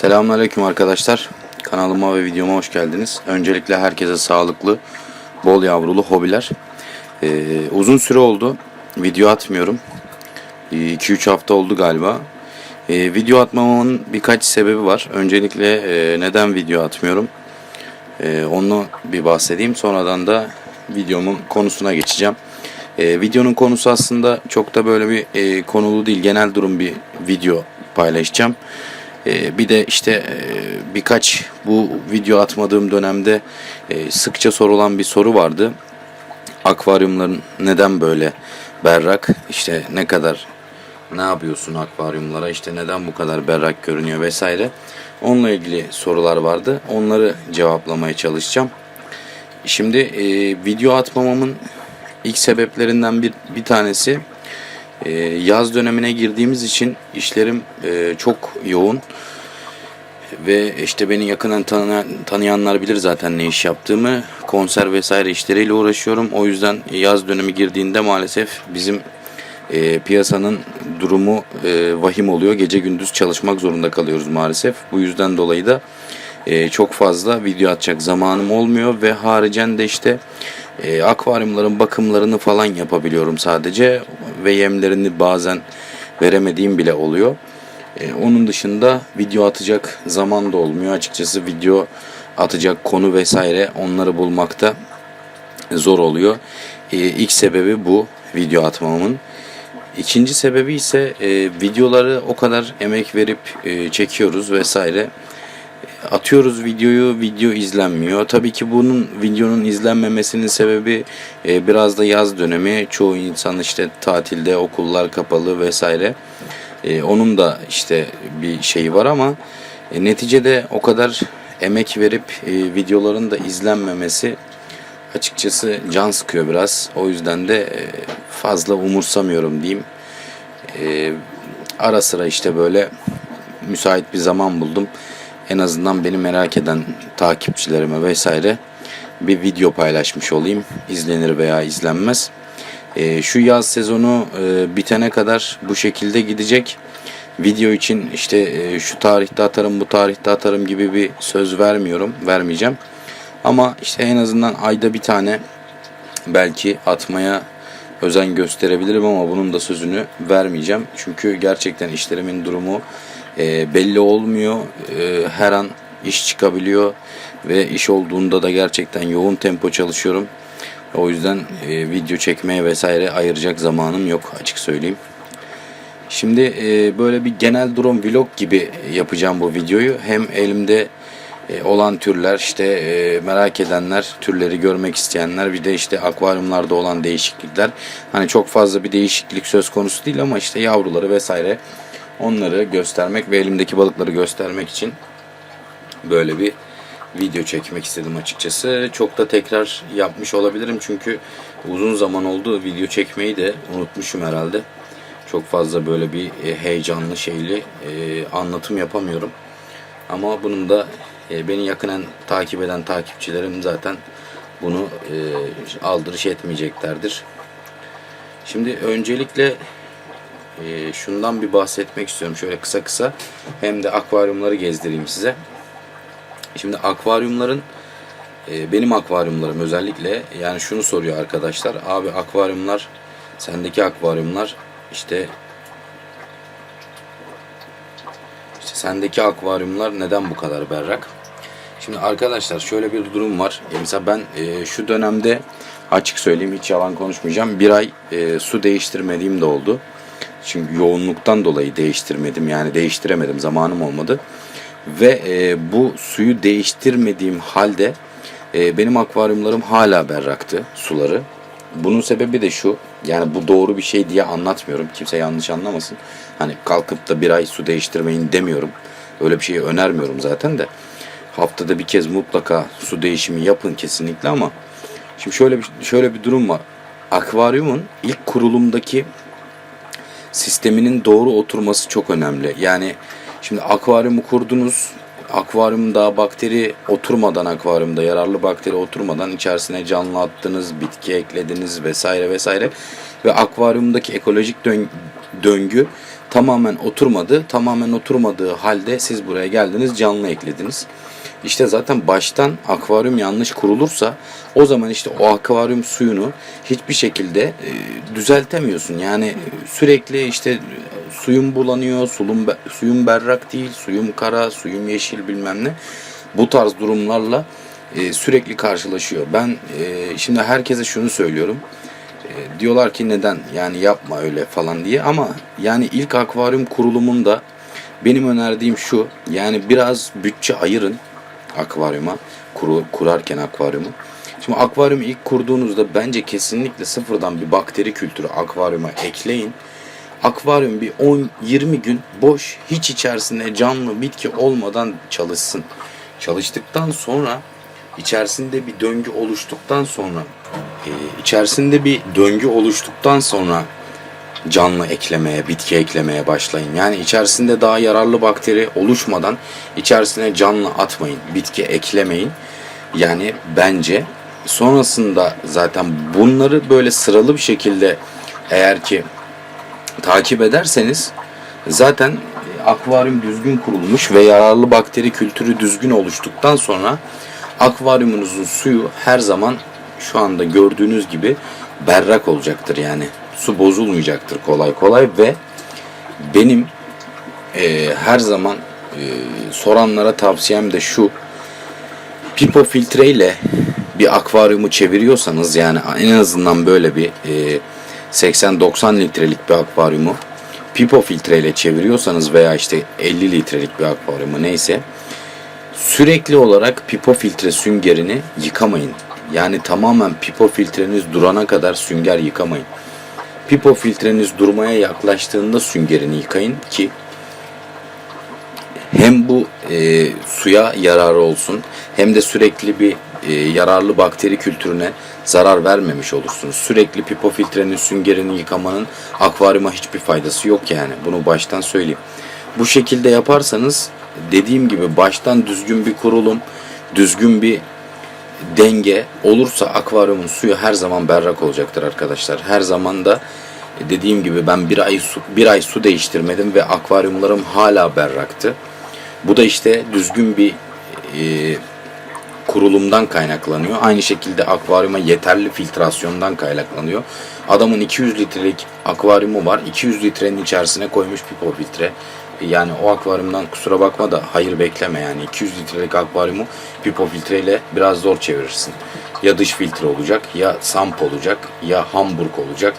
Selamünaleyküm arkadaşlar. Kanalıma ve videoma hoş geldiniz. Öncelikle herkese sağlıklı, bol yavrulu hobiler. Ee, uzun süre oldu. Video atmıyorum. 2-3 hafta oldu galiba. Ee, video atmamamın birkaç sebebi var. Öncelikle e, neden video atmıyorum? Ee, onu bir bahsedeyim. Sonradan da videomun konusuna geçeceğim. Ee, videonun konusu aslında çok da böyle bir e, konulu değil. Genel durum bir video paylaşacağım. Ee, bir de işte e, birkaç bu video atmadığım dönemde e, sıkça sorulan bir soru vardı. Akvaryumların neden böyle berrak? İşte ne kadar ne yapıyorsun akvaryumlara? İşte neden bu kadar berrak görünüyor vesaire. Onunla ilgili sorular vardı. Onları cevaplamaya çalışacağım. Şimdi e, video atmamamın ilk sebeplerinden bir bir tanesi ee, yaz dönemine girdiğimiz için işlerim e, çok yoğun ve işte beni yakından tanı- tanıyanlar bilir zaten ne iş yaptığımı. Konser vesaire işleriyle uğraşıyorum. O yüzden yaz dönemi girdiğinde maalesef bizim e, piyasanın durumu e, vahim oluyor. Gece gündüz çalışmak zorunda kalıyoruz maalesef. Bu yüzden dolayı da e, çok fazla video atacak zamanım olmuyor ve haricen de işte e, akvaryumların bakımlarını falan yapabiliyorum sadece ve yemlerini bazen veremediğim bile oluyor. E, onun dışında video atacak zaman da olmuyor. Açıkçası video atacak konu vesaire onları bulmakta zor oluyor. E, ilk sebebi bu video atmamın. İkinci sebebi ise e, videoları o kadar emek verip e, çekiyoruz vesaire. Atıyoruz videoyu, video izlenmiyor. Tabii ki bunun videonun izlenmemesinin sebebi e, biraz da yaz dönemi. Çoğu insan işte tatilde, okullar kapalı vesaire. E, onun da işte bir şeyi var ama e, neticede o kadar emek verip e, videoların da izlenmemesi açıkçası can sıkıyor biraz. O yüzden de e, fazla umursamıyorum diyeyim. E, ara sıra işte böyle müsait bir zaman buldum. En azından beni merak eden takipçilerime vesaire bir video paylaşmış olayım. İzlenir veya izlenmez. E, şu yaz sezonu e, bitene kadar bu şekilde gidecek. Video için işte e, şu tarihte atarım bu tarihte atarım gibi bir söz vermiyorum. Vermeyeceğim. Ama işte en azından ayda bir tane belki atmaya özen gösterebilirim ama bunun da sözünü vermeyeceğim. Çünkü gerçekten işlerimin durumu e, belli olmuyor. E, her an iş çıkabiliyor ve iş olduğunda da gerçekten yoğun tempo çalışıyorum. O yüzden e, video çekmeye vesaire ayıracak zamanım yok açık söyleyeyim. Şimdi e, böyle bir genel durum vlog gibi yapacağım bu videoyu. Hem elimde e, olan türler işte e, merak edenler, türleri görmek isteyenler bir de işte akvaryumlarda olan değişiklikler. Hani çok fazla bir değişiklik söz konusu değil ama işte yavruları vesaire onları göstermek ve elimdeki balıkları göstermek için böyle bir video çekmek istedim açıkçası. Çok da tekrar yapmış olabilirim çünkü uzun zaman oldu video çekmeyi de unutmuşum herhalde. Çok fazla böyle bir e, heyecanlı şeyli e, anlatım yapamıyorum. Ama bunun da e, beni yakından takip eden takipçilerim zaten bunu aldırış etmeyeceklerdir. Şimdi öncelikle e, şundan bir bahsetmek istiyorum şöyle kısa kısa. Hem de akvaryumları gezdireyim size. Şimdi akvaryumların e, benim akvaryumlarım özellikle yani şunu soruyor arkadaşlar. Abi akvaryumlar sendeki akvaryumlar işte işte sendeki akvaryumlar neden bu kadar berrak? Şimdi arkadaşlar şöyle bir durum var. E, mesela ben e, şu dönemde açık söyleyeyim hiç yalan konuşmayacağım. Bir ay e, su değiştirmediğim de oldu. Çünkü yoğunluktan dolayı değiştirmedim. Yani değiştiremedim. Zamanım olmadı. Ve e, bu suyu değiştirmediğim halde e, benim akvaryumlarım hala berraktı suları. Bunun sebebi de şu. Yani bu doğru bir şey diye anlatmıyorum. Kimse yanlış anlamasın. Hani kalkıp da bir ay su değiştirmeyin demiyorum. Öyle bir şeyi önermiyorum zaten de. Haftada bir kez mutlaka su değişimi yapın kesinlikle ama şimdi şöyle bir şöyle bir durum var. Akvaryumun ilk kurulumdaki sisteminin doğru oturması çok önemli. Yani şimdi akvaryumu kurdunuz. Akvaryumda bakteri oturmadan akvaryumda yararlı bakteri oturmadan içerisine canlı attınız, bitki eklediniz vesaire vesaire ve akvaryumdaki ekolojik dön- döngü tamamen oturmadı. Tamamen oturmadığı halde siz buraya geldiniz canlı eklediniz. İşte zaten baştan akvaryum yanlış kurulursa o zaman işte o akvaryum suyunu hiçbir şekilde e, düzeltemiyorsun. Yani e, sürekli işte e, suyum bulanıyor, sulum, be- suyum berrak değil, suyum kara, suyum yeşil bilmem ne. Bu tarz durumlarla e, sürekli karşılaşıyor. Ben e, şimdi herkese şunu söylüyorum. E, diyorlar ki neden yani yapma öyle falan diye ama yani ilk akvaryum kurulumunda benim önerdiğim şu yani biraz bütçe ayırın akvaryuma kuru, kurarken akvaryumu. Şimdi akvaryumu ilk kurduğunuzda bence kesinlikle sıfırdan bir bakteri kültürü akvaryuma ekleyin. Akvaryum bir 10-20 gün boş hiç içerisinde canlı bitki olmadan çalışsın. Çalıştıktan sonra içerisinde bir döngü oluştuktan sonra e, içerisinde bir döngü oluştuktan sonra canlı eklemeye, bitki eklemeye başlayın. Yani içerisinde daha yararlı bakteri oluşmadan içerisine canlı atmayın, bitki eklemeyin. Yani bence sonrasında zaten bunları böyle sıralı bir şekilde eğer ki takip ederseniz zaten akvaryum düzgün kurulmuş ve yararlı bakteri kültürü düzgün oluştuktan sonra akvaryumunuzun suyu her zaman şu anda gördüğünüz gibi berrak olacaktır yani su bozulmayacaktır kolay kolay ve benim e, her zaman e, soranlara tavsiyem de şu pipo filtreyle bir akvaryumu çeviriyorsanız yani en azından böyle bir e, 80-90 litrelik bir akvaryumu pipo filtreyle çeviriyorsanız veya işte 50 litrelik bir akvaryumu neyse sürekli olarak pipo filtre süngerini yıkamayın. Yani tamamen pipo filtreniz durana kadar sünger yıkamayın. Pipo filtreniz durmaya yaklaştığında süngerini yıkayın ki hem bu e, suya yararı olsun hem de sürekli bir e, yararlı bakteri kültürüne zarar vermemiş olursunuz. Sürekli pipo filtrenin süngerini yıkamanın akvaryuma hiçbir faydası yok yani. Bunu baştan söyleyeyim. Bu şekilde yaparsanız dediğim gibi baştan düzgün bir kurulum, düzgün bir denge olursa akvaryumun suyu her zaman berrak olacaktır arkadaşlar. Her zaman da dediğim gibi ben bir ay su, bir ay su değiştirmedim ve akvaryumlarım hala berraktı. Bu da işte düzgün bir e, kurulumdan kaynaklanıyor. Aynı şekilde akvaryuma yeterli filtrasyondan kaynaklanıyor. Adamın 200 litrelik akvaryumu var. 200 litrenin içerisine koymuş pipo filtre. Yani o akvaryumdan kusura bakma da hayır bekleme yani 200 litrelik akvaryumu pipo filtreyle biraz zor çevirirsin. Ya dış filtre olacak ya samp olacak ya hamburg olacak.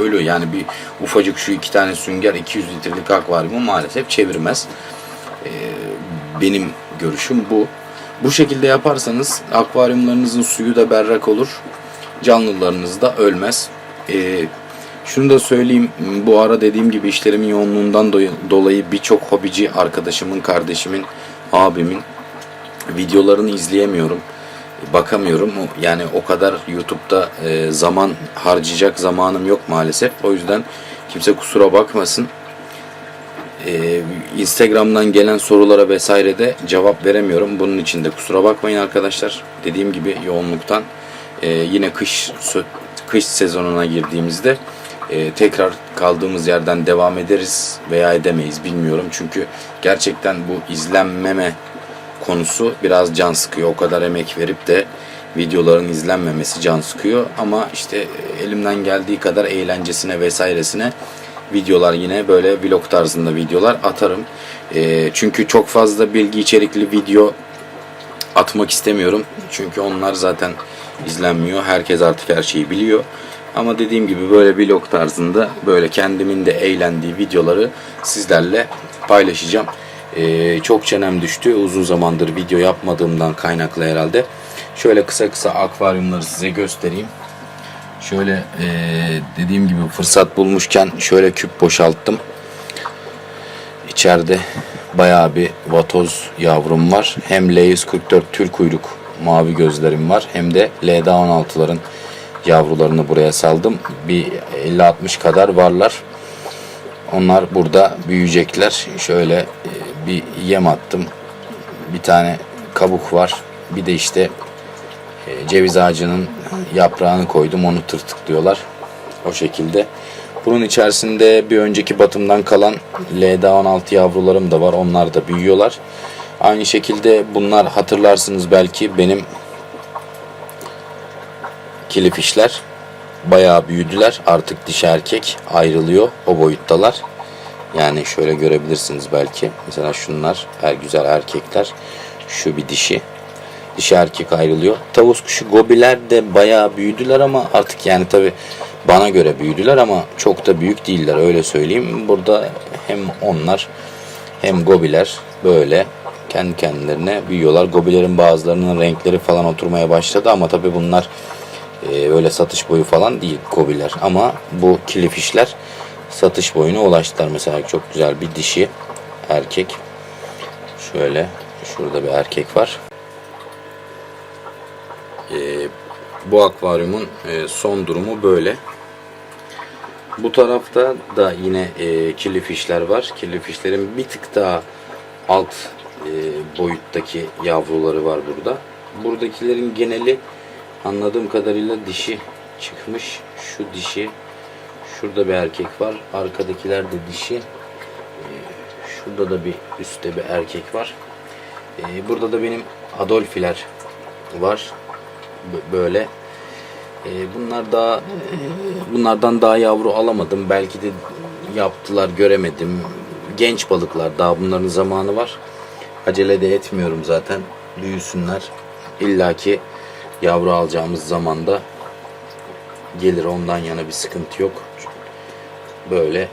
Öyle yani bir ufacık şu iki tane sünger 200 litrelik akvaryumu maalesef çevirmez. Ee, benim görüşüm bu. Bu şekilde yaparsanız akvaryumlarınızın suyu da berrak olur. Canlılarınız da ölmez. Ee, şunu da söyleyeyim. Bu ara dediğim gibi işlerimin yoğunluğundan dolayı birçok hobici arkadaşımın, kardeşimin, abimin videolarını izleyemiyorum. Bakamıyorum. Yani o kadar YouTube'da e, zaman harcayacak zamanım yok maalesef. O yüzden kimse kusura bakmasın. Ee, Instagram'dan gelen sorulara vesaire de cevap veremiyorum. Bunun için de kusura bakmayın arkadaşlar. Dediğim gibi yoğunluktan e, yine kış kış sezonuna girdiğimizde e, tekrar kaldığımız yerden devam ederiz veya edemeyiz bilmiyorum. Çünkü gerçekten bu izlenmeme konusu biraz can sıkıyor. O kadar emek verip de videoların izlenmemesi can sıkıyor. Ama işte elimden geldiği kadar eğlencesine vesairesine videolar yine böyle vlog tarzında videolar atarım. Ee, çünkü çok fazla bilgi içerikli video atmak istemiyorum. Çünkü onlar zaten izlenmiyor. Herkes artık her şeyi biliyor. Ama dediğim gibi böyle vlog tarzında böyle kendimin de eğlendiği videoları sizlerle paylaşacağım. Ee, çok çenem düştü. Uzun zamandır video yapmadığımdan kaynaklı herhalde. Şöyle kısa kısa akvaryumları size göstereyim. Şöyle eee, dediğim gibi fırsat bulmuşken şöyle küp boşalttım. İçeride bayağı bir vatoz yavrum var. Hem L144 tül kuyruk mavi gözlerim var. Hem de LD16'ların yavrularını buraya saldım. Bir 50-60 kadar varlar. Onlar burada büyüyecekler. Şöyle e, bir yem attım. Bir tane kabuk var. Bir de işte e, ceviz ağacının yaprağını koydum. Onu tırtıklıyorlar. O şekilde. Bunun içerisinde bir önceki batımdan kalan LD16 yavrularım da var. Onlar da büyüyorlar. Aynı şekilde bunlar hatırlarsınız belki benim kilifişler bayağı büyüdüler. Artık dişi erkek ayrılıyor. O boyuttalar. Yani şöyle görebilirsiniz belki. Mesela şunlar her güzel erkekler. Şu bir dişi. Dişi erkek ayrılıyor. Tavus kuşu gobiler de bayağı büyüdüler ama artık yani tabi bana göre büyüdüler ama çok da büyük değiller öyle söyleyeyim. Burada hem onlar hem gobiler böyle kendi kendilerine büyüyorlar. Gobilerin bazılarının renkleri falan oturmaya başladı ama tabi bunlar e, öyle satış boyu falan değil gobiler. Ama bu kilifişler satış boyuna ulaştılar. Mesela çok güzel bir dişi erkek. Şöyle şurada bir erkek var. E, bu akvaryumun e, son durumu böyle. Bu tarafta da yine e, kirli fişler var. Kirli fişlerin bir tık daha alt e, boyuttaki yavruları var burada. Buradakilerin geneli anladığım kadarıyla dişi çıkmış. Şu dişi. Şurada bir erkek var. Arkadakiler de dişi. E, şurada da bir üstte bir erkek var. E, burada da benim Adolfiler var. Böyle. E, bunlar daha bunlardan daha yavru alamadım. Belki de yaptılar göremedim. Genç balıklar daha bunların zamanı var. Acele de etmiyorum zaten. Büyüsünler. İlla ki yavru alacağımız zamanda gelir ondan yana bir sıkıntı yok. Böyle e,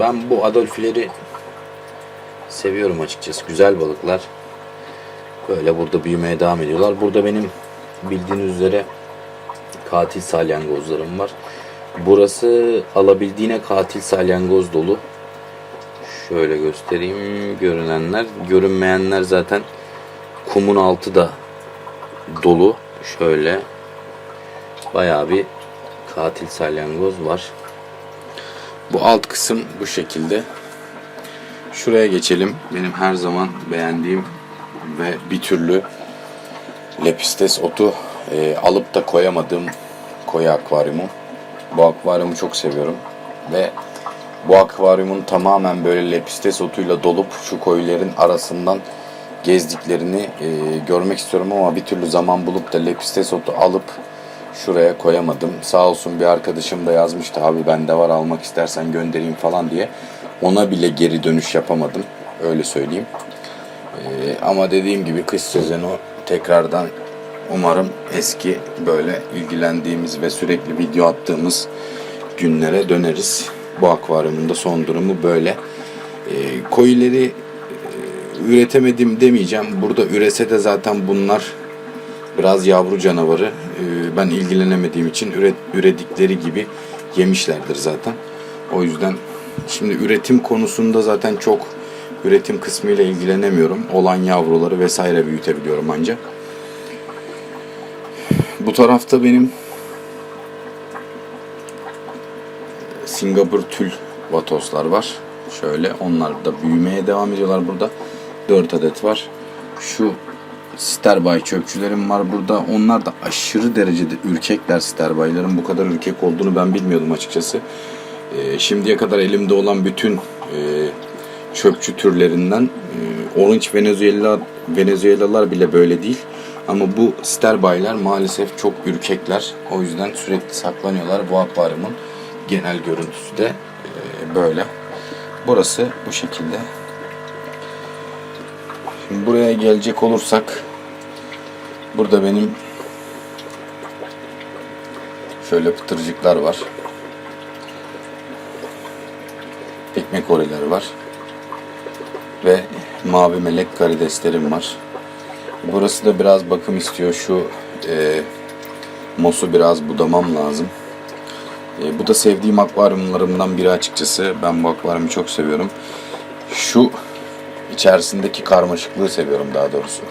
ben bu Adolfileri seviyorum açıkçası. Güzel balıklar. Böyle burada büyümeye devam ediyorlar. Burada benim bildiğiniz üzere katil salyangozlarım var. Burası alabildiğine katil salyangoz dolu. Şöyle göstereyim görünenler. Görünmeyenler zaten kumun altı da dolu. Şöyle bayağı bir katil salyangoz var. Bu alt kısım bu şekilde. Şuraya geçelim. Benim her zaman beğendiğim ve bir türlü lepistes otu e, alıp da koyamadığım koyu akvaryumu. Bu akvaryumu çok seviyorum ve bu akvaryumun tamamen böyle lepistes otuyla dolup şu koyuların arasından gezdiklerini e, görmek istiyorum ama bir türlü zaman bulup da lepistes alıp şuraya koyamadım. Sağ olsun bir arkadaşım da yazmıştı abi bende var almak istersen göndereyim falan diye. Ona bile geri dönüş yapamadım. Öyle söyleyeyim. Ee, ama dediğim gibi kış sezonu tekrardan umarım eski böyle ilgilendiğimiz ve sürekli video attığımız günlere döneriz. Bu akvaryumun da son durumu böyle. Ee, koyuları e, üretemedim demeyeceğim. Burada ürese de zaten bunlar biraz yavru canavarı. Ee, ben ilgilenemediğim için üret, üredikleri gibi yemişlerdir zaten. O yüzden şimdi üretim konusunda zaten çok üretim kısmıyla ilgilenemiyorum. Olan yavruları vesaire büyütebiliyorum ancak. Bu tarafta benim Singapur tül vatoslar var. Şöyle onlar da büyümeye devam ediyorlar burada. 4 adet var. Şu Sterbay çöpçülerim var burada. Onlar da aşırı derecede ürkekler Sterbayların. Bu kadar ürkek olduğunu ben bilmiyordum açıkçası. Ee, şimdiye kadar elimde olan bütün e, çöpçü türlerinden e, Orange Venezuela Venezuelalar bile böyle değil. Ama bu sterbaylar maalesef çok ürkekler. O yüzden sürekli saklanıyorlar. Bu akvaryumun genel görüntüsü de e, böyle. Burası bu şekilde. Şimdi buraya gelecek olursak burada benim şöyle pıtırcıklar var. Ekmek oreleri var. Ve mavi melek karideslerim var. Burası da biraz bakım istiyor. Şu e, mosu biraz budamam lazım. E, bu da sevdiğim akvaryumlarımdan biri açıkçası. Ben bu akvaryumu çok seviyorum. Şu içerisindeki karmaşıklığı seviyorum daha doğrusu.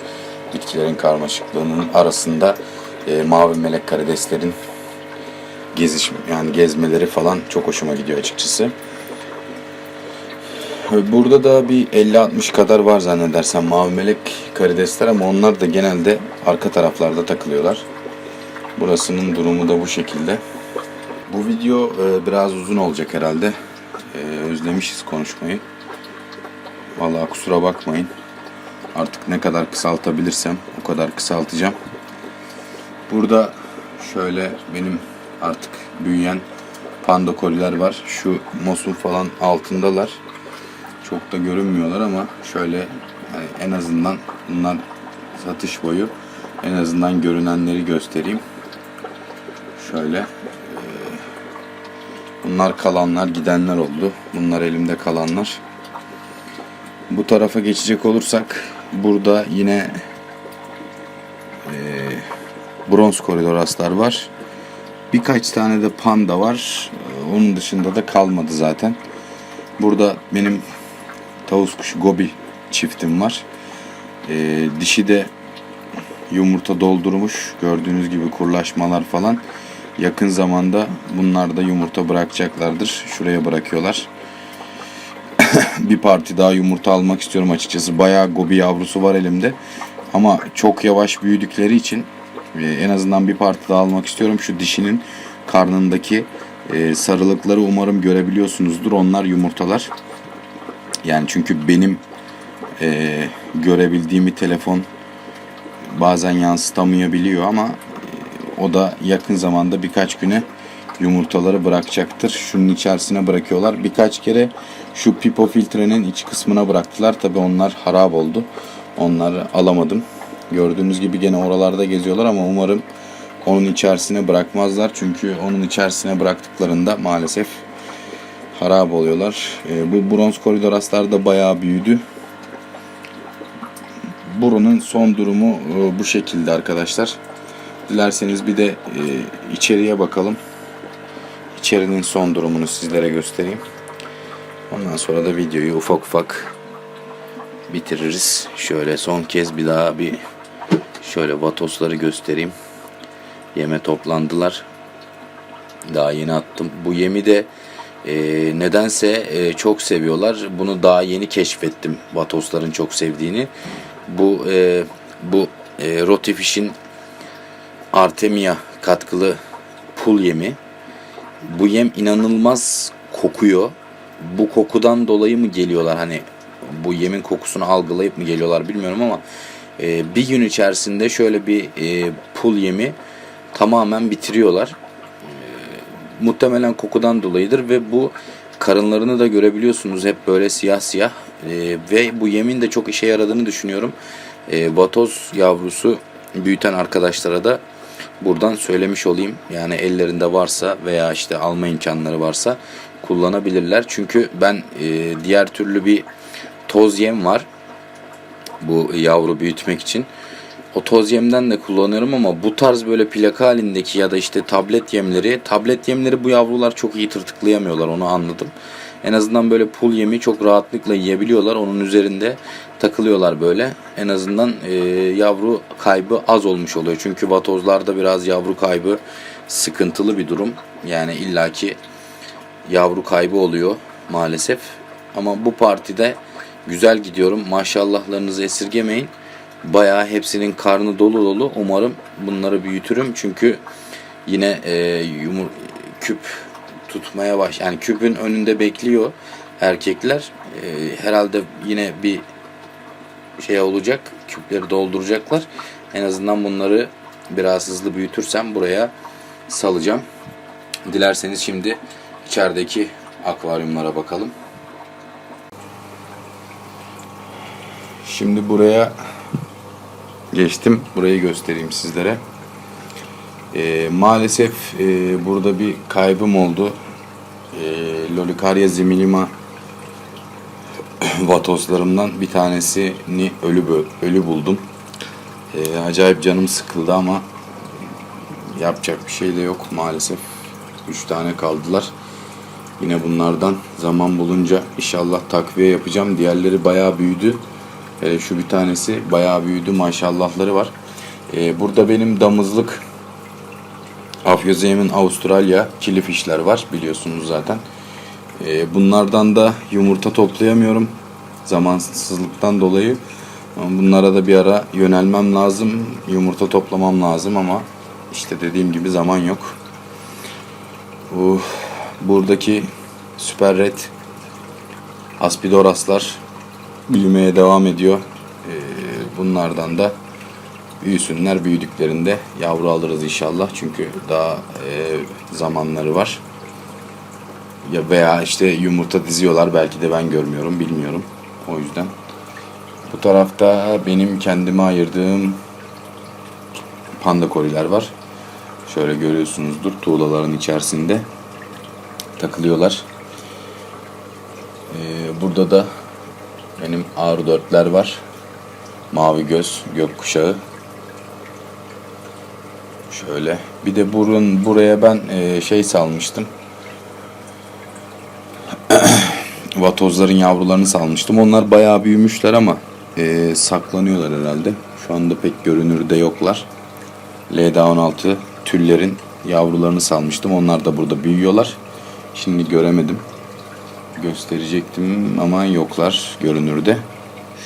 Bitkilerin karmaşıklığının arasında e, mavi melek karideslerin geziş yani gezmeleri falan çok hoşuma gidiyor açıkçası. Burada da bir 50-60 kadar var zannedersem mavi melek karidesler ama onlar da genelde arka taraflarda takılıyorlar. Burasının durumu da bu şekilde. Bu video e, biraz uzun olacak herhalde. E, özlemişiz konuşmayı. Vallahi kusura bakmayın. Artık ne kadar kısaltabilirsem o kadar kısaltacağım. Burada şöyle benim artık büyüyen panda koliler var. Şu mosun falan altındalar. Çok da görünmüyorlar ama şöyle yani en azından bunlar satış boyu en azından görünenleri göstereyim. Şöyle bunlar kalanlar gidenler oldu. Bunlar elimde kalanlar. Bu tarafa geçecek olursak burada yine e, bronz koridor aslar var. Birkaç tane de panda var. Onun dışında da kalmadı zaten. Burada benim tavus kuşu gobi çiftim var. E, dişi de yumurta doldurmuş. Gördüğünüz gibi kurlaşmalar falan. Yakın zamanda bunlar da yumurta bırakacaklardır. Şuraya bırakıyorlar. bir parti daha yumurta almak istiyorum açıkçası. Bayağı gobi yavrusu var elimde. Ama çok yavaş büyüdükleri için e, en azından bir parti daha almak istiyorum. Şu dişinin karnındaki e, sarılıkları umarım görebiliyorsunuzdur. Onlar yumurtalar. Yani çünkü benim e, görebildiğimi telefon bazen yansıtamayabiliyor ama e, o da yakın zamanda birkaç güne yumurtaları bırakacaktır. Şunun içerisine bırakıyorlar. Birkaç kere şu pipo filtrenin iç kısmına bıraktılar. Tabi onlar harap oldu. Onları alamadım. Gördüğünüz gibi gene oralarda geziyorlar ama umarım onun içerisine bırakmazlar. Çünkü onun içerisine bıraktıklarında maalesef harap oluyorlar. E, bu bronz koridor aslar da bayağı büyüdü. Burunun son durumu e, bu şekilde arkadaşlar. Dilerseniz bir de e, içeriye bakalım. İçerinin son durumunu sizlere göstereyim. Ondan sonra da videoyu ufak ufak bitiririz. Şöyle son kez bir daha bir şöyle vatosları göstereyim. Yeme toplandılar. Daha yeni attım. Bu yemi de e, nedense e, çok seviyorlar. Bunu daha yeni keşfettim. Vatosların çok sevdiğini. Bu e, bu e, Rotifish'in Artemia katkılı pul yemi. Bu yem inanılmaz kokuyor. Bu kokudan dolayı mı geliyorlar hani bu yemin kokusunu algılayıp mı geliyorlar bilmiyorum ama e, bir gün içerisinde şöyle bir e, pul yemi tamamen bitiriyorlar. E, muhtemelen kokudan dolayıdır ve bu karınlarını da görebiliyorsunuz hep böyle siyah siyah E, ve bu yemin de çok işe yaradığını düşünüyorum. E, vatoz yavrusu büyüten arkadaşlara da buradan söylemiş olayım. Yani ellerinde varsa veya işte alma imkanları varsa kullanabilirler. Çünkü ben e, diğer türlü bir toz yem var. Bu yavru büyütmek için. O toz yemden de kullanıyorum ama bu tarz böyle plaka halindeki ya da işte tablet yemleri, tablet yemleri bu yavrular çok iyi tırtıklayamıyorlar onu anladım. En azından böyle pul yemi çok rahatlıkla yiyebiliyorlar. Onun üzerinde takılıyorlar böyle. En azından e, yavru kaybı az olmuş oluyor. Çünkü vatozlarda biraz yavru kaybı sıkıntılı bir durum. Yani illaki yavru kaybı oluyor maalesef. Ama bu partide güzel gidiyorum. Maşallahlarınızı esirgemeyin. Bayağı hepsinin karnı dolu dolu. Umarım bunları büyütürüm. Çünkü yine e, yumur küp tutmaya baş yani küpün önünde bekliyor erkekler. E, herhalde yine bir şey olacak. Küpleri dolduracaklar. En azından bunları biraz hızlı büyütürsem buraya salacağım. Dilerseniz şimdi içerideki akvaryumlara bakalım. Şimdi buraya geçtim. Burayı göstereyim sizlere. Ee, maalesef e, burada bir kaybım oldu. Ee, Lolicaria zimilima vatoslarımdan bir tanesini ölü ölü buldum. Ee, acayip canım sıkıldı ama yapacak bir şey de yok maalesef. Üç tane kaldılar. Yine bunlardan zaman bulunca inşallah takviye yapacağım. Diğerleri bayağı büyüdü. Hele şu bir tanesi bayağı büyüdü maşallahları var. Ee, burada benim damızlık Afyozemin Avustralya kilifişler var biliyorsunuz zaten. Ee, bunlardan da yumurta toplayamıyorum zamansızlıktan dolayı. Bunlara da bir ara yönelmem lazım. Yumurta toplamam lazım ama işte dediğim gibi zaman yok. Uh, buradaki Süper Red Aspidoraslar büyümeye devam ediyor. Ee, bunlardan da büyüsünler. Büyüdüklerinde yavru alırız inşallah. Çünkü daha e, zamanları var. Ya veya işte yumurta diziyorlar. Belki de ben görmüyorum. Bilmiyorum. O yüzden. Bu tarafta benim kendime ayırdığım panda koriler var. Şöyle görüyorsunuzdur. Tuğlaların içerisinde takılıyorlar. Ee, burada da benim ağrı dörtler var. Mavi göz, gökkuşağı. Şöyle. Bir de burun buraya ben e, şey salmıştım. Vatozların yavrularını salmıştım. Onlar bayağı büyümüşler ama e, saklanıyorlar herhalde. Şu anda pek görünürde yoklar. LDA 16 tüllerin yavrularını salmıştım. Onlar da burada büyüyorlar. Şimdi göremedim. Gösterecektim ama yoklar görünürde.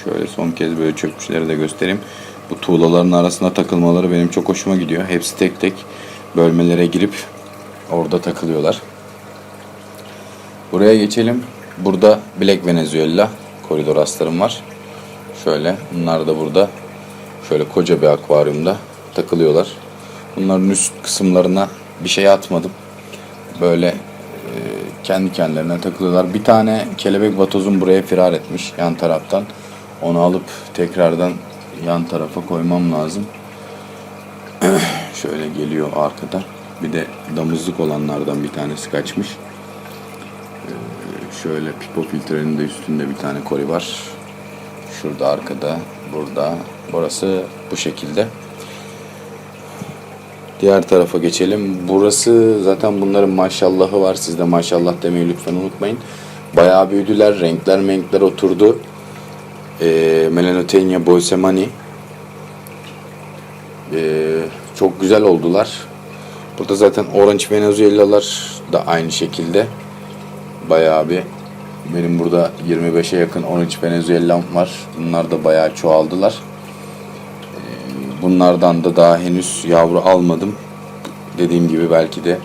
Şöyle son kez böyle çökmüşleri de göstereyim. Bu tuğlaların arasına takılmaları benim çok hoşuma gidiyor. Hepsi tek tek bölmelere girip orada takılıyorlar. Buraya geçelim. Burada Black Venezuela koridor aslarım var. Şöyle bunlar da burada şöyle koca bir akvaryumda takılıyorlar. Bunların üst kısımlarına bir şey atmadım. Böyle e, kendi kendilerine takılıyorlar. Bir tane kelebek vatozum buraya firar etmiş yan taraftan. Onu alıp tekrardan yan tarafa koymam lazım. Şöyle geliyor arkada. Bir de damızlık olanlardan bir tanesi kaçmış. Ee, şöyle pipo filtrenin de üstünde bir tane kori var. Şurada arkada, burada. Burası bu şekilde. Diğer tarafa geçelim. Burası zaten bunların maşallahı var. Siz de maşallah demeyi lütfen unutmayın. Bayağı büyüdüler. Renkler renkler oturdu. Ee, Melanotenia boysemani. Ee, çok güzel oldular. Burada zaten Orange Venezuela'lar da aynı şekilde. Bayağı bir benim burada 25'e yakın Orange Venezuela'm var. Bunlar da bayağı çoğaldılar. Bunlardan da daha henüz yavru almadım. Dediğim gibi belki de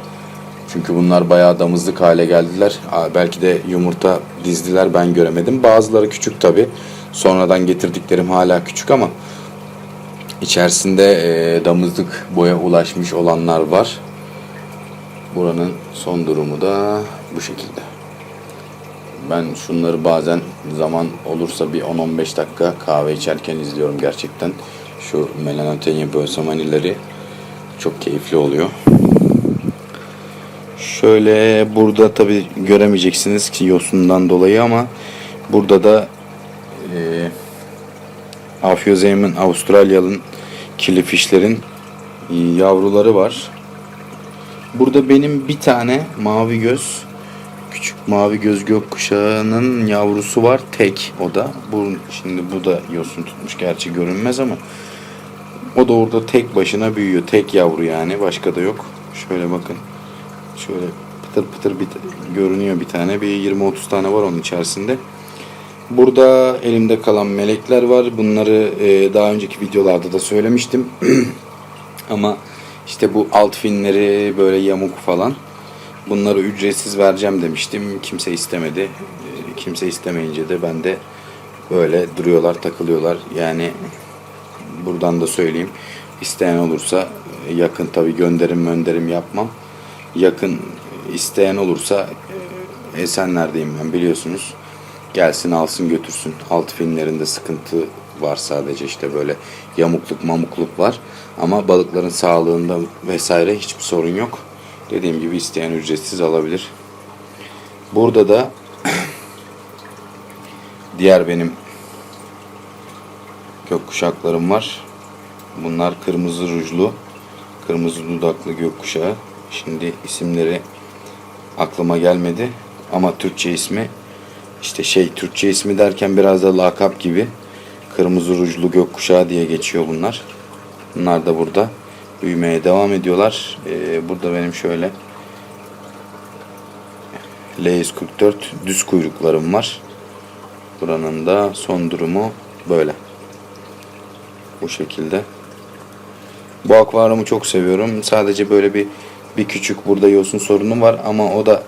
çünkü bunlar bayağı damızlık hale geldiler. Belki de yumurta dizdiler ben göremedim. Bazıları küçük tabi. Sonradan getirdiklerim hala küçük ama içerisinde e, damızlık boya ulaşmış olanlar var. Buranın son durumu da bu şekilde. Ben şunları bazen zaman olursa bir 10-15 dakika kahve içerken izliyorum gerçekten. Şu Melanotenia bölsamanileri çok keyifli oluyor. Şöyle burada tabi göremeyeceksiniz ki yosundan dolayı ama burada da e, Afyozeymin Avustralyalı'nın kilifişlerin e, yavruları var. Burada benim bir tane mavi göz küçük mavi göz gökkuşağının yavrusu var tek o da. Bu şimdi bu da yosun tutmuş gerçi görünmez ama o da orada tek başına büyüyor. Tek yavru yani başka da yok. Şöyle bakın. Şöyle pıtır pıtır bir görünüyor bir tane. Bir 20-30 tane var onun içerisinde. Burada elimde kalan melekler var. Bunları e, daha önceki videolarda da söylemiştim. Ama işte bu alt finleri böyle yamuk falan. Bunları ücretsiz vereceğim demiştim. Kimse istemedi. E, Kimse istemeyince de ben de böyle duruyorlar, takılıyorlar. Yani buradan da söyleyeyim. İsteyen olursa e, yakın tabi gönderim gönderim yapmam. Yakın isteyen olursa e, Esenler'deyim ben biliyorsunuz. Gelsin alsın götürsün. Alt filmlerinde sıkıntı var sadece işte böyle yamukluk mamukluk var. Ama balıkların sağlığında vesaire hiçbir sorun yok. Dediğim gibi isteyen ücretsiz alabilir. Burada da diğer benim gökkuşaklarım var. Bunlar kırmızı rujlu, kırmızı dudaklı gökkuşağı. Şimdi isimleri aklıma gelmedi ama Türkçe ismi işte şey Türkçe ismi derken biraz da lakap gibi kırmızı rujlu gökkuşağı diye geçiyor bunlar. Bunlar da burada büyümeye devam ediyorlar. Ee, burada benim şöyle L144 düz kuyruklarım var. Buranın da son durumu böyle. Bu şekilde. Bu akvaryumu çok seviyorum. Sadece böyle bir Bir küçük burada yosun sorunu var ama o da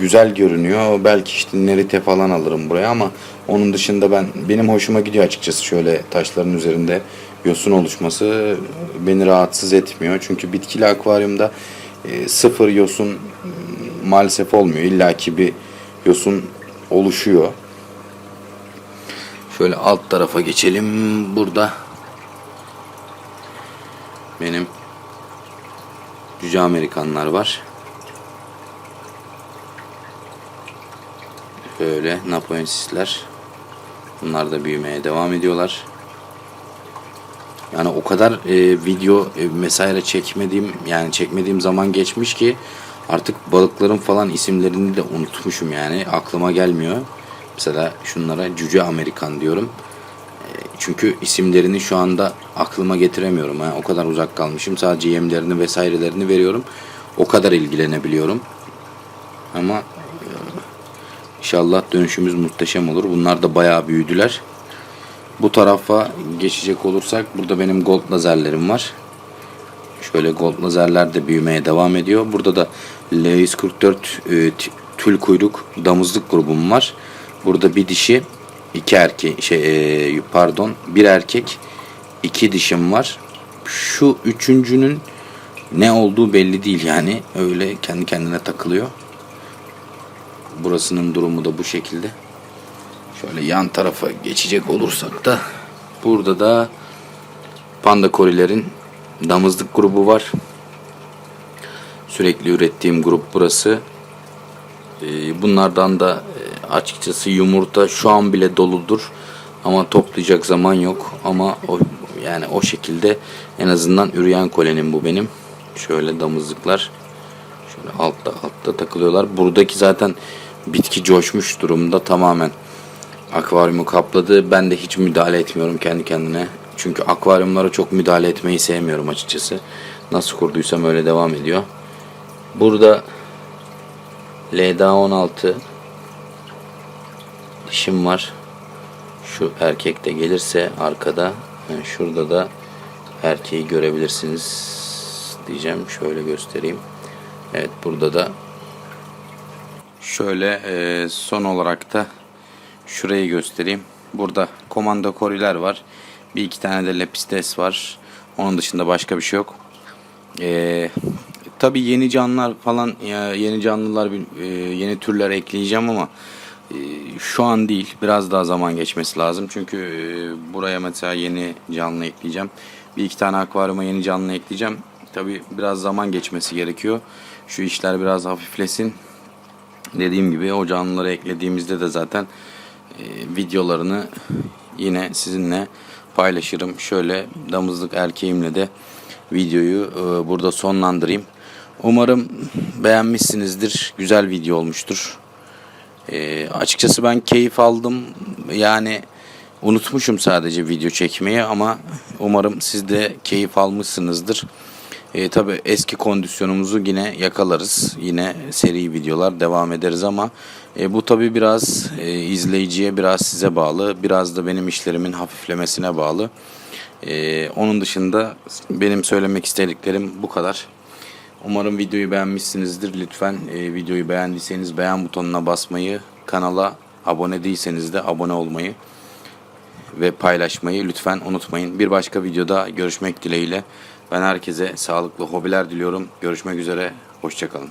güzel görünüyor. Belki işte nerite falan alırım buraya ama onun dışında ben benim hoşuma gidiyor açıkçası şöyle taşların üzerinde yosun oluşması beni rahatsız etmiyor. Çünkü bitkili akvaryumda e, sıfır yosun maalesef olmuyor. İlla ki bir yosun oluşuyor. Şöyle alt tarafa geçelim. Burada benim Cüce Amerikanlar var. Böyle Napoleonsisler. Bunlar da büyümeye devam ediyorlar. Yani o kadar e, video e, vesaire çekmediğim yani çekmediğim zaman geçmiş ki artık balıkların falan isimlerini de unutmuşum yani aklıma gelmiyor. Mesela şunlara Cüce Amerikan diyorum. E, çünkü isimlerini şu anda aklıma getiremiyorum. Yani o kadar uzak kalmışım. Sadece yemlerini vesairelerini veriyorum. O kadar ilgilenebiliyorum. Ama inşallah dönüşümüz muhteşem olur. Bunlar da bayağı büyüdüler. Bu tarafa geçecek olursak burada benim gold lazerlerim var. Şöyle gold lazerler de büyümeye devam ediyor. Burada da L144 e, tül kuyruk damızlık grubum var. Burada bir dişi, iki erkek, şey e, pardon, bir erkek, iki dişim var. Şu üçüncünün ne olduğu belli değil yani. Öyle kendi kendine takılıyor. Burasının durumu da bu şekilde. Şöyle yan tarafa geçecek olursak da burada da panda korilerin damızlık grubu var. Sürekli ürettiğim grup burası. Ee, Bunlardan da e, açıkçası yumurta şu an bile doludur. Ama toplayacak zaman yok. Ama o yani o şekilde en azından üreyen kolenim bu benim. Şöyle damızlıklar. Şöyle altta altta takılıyorlar. Buradaki zaten bitki coşmuş durumda tamamen akvaryumu kapladı. Ben de hiç müdahale etmiyorum kendi kendine. Çünkü akvaryumlara çok müdahale etmeyi sevmiyorum açıkçası. Nasıl kurduysam öyle devam ediyor. Burada LDA 16 dişim var. Şu erkek de gelirse arkada yani şurada da erkeği görebilirsiniz diyeceğim. Şöyle göstereyim. Evet burada da şöyle e, son olarak da Şurayı göstereyim. Burada komando koriler var. Bir iki tane de lepistes var. Onun dışında başka bir şey yok. Ee, tabii yeni canlılar falan yeni canlılar e, yeni türler ekleyeceğim ama e, şu an değil. Biraz daha zaman geçmesi lazım. Çünkü e, buraya mesela yeni canlı ekleyeceğim. Bir iki tane akvaryuma yeni canlı ekleyeceğim. Tabii biraz zaman geçmesi gerekiyor. Şu işler biraz hafiflesin. Dediğim gibi o canlıları eklediğimizde de zaten e, videolarını yine sizinle paylaşırım. Şöyle damızlık erkeğimle de videoyu e, burada sonlandırayım. Umarım beğenmişsinizdir. Güzel video olmuştur. E, açıkçası ben keyif aldım. Yani unutmuşum sadece video çekmeyi ama umarım siz de keyif almışsınızdır. E, Tabi eski kondisyonumuzu yine yakalarız. Yine seri videolar devam ederiz ama e, bu tabi biraz e, izleyiciye, biraz size bağlı. Biraz da benim işlerimin hafiflemesine bağlı. E, onun dışında benim söylemek istediklerim bu kadar. Umarım videoyu beğenmişsinizdir. Lütfen e, videoyu beğendiyseniz beğen butonuna basmayı, kanala abone değilseniz de abone olmayı ve paylaşmayı lütfen unutmayın. Bir başka videoda görüşmek dileğiyle. Ben herkese sağlıklı hobiler diliyorum. Görüşmek üzere. Hoşçakalın.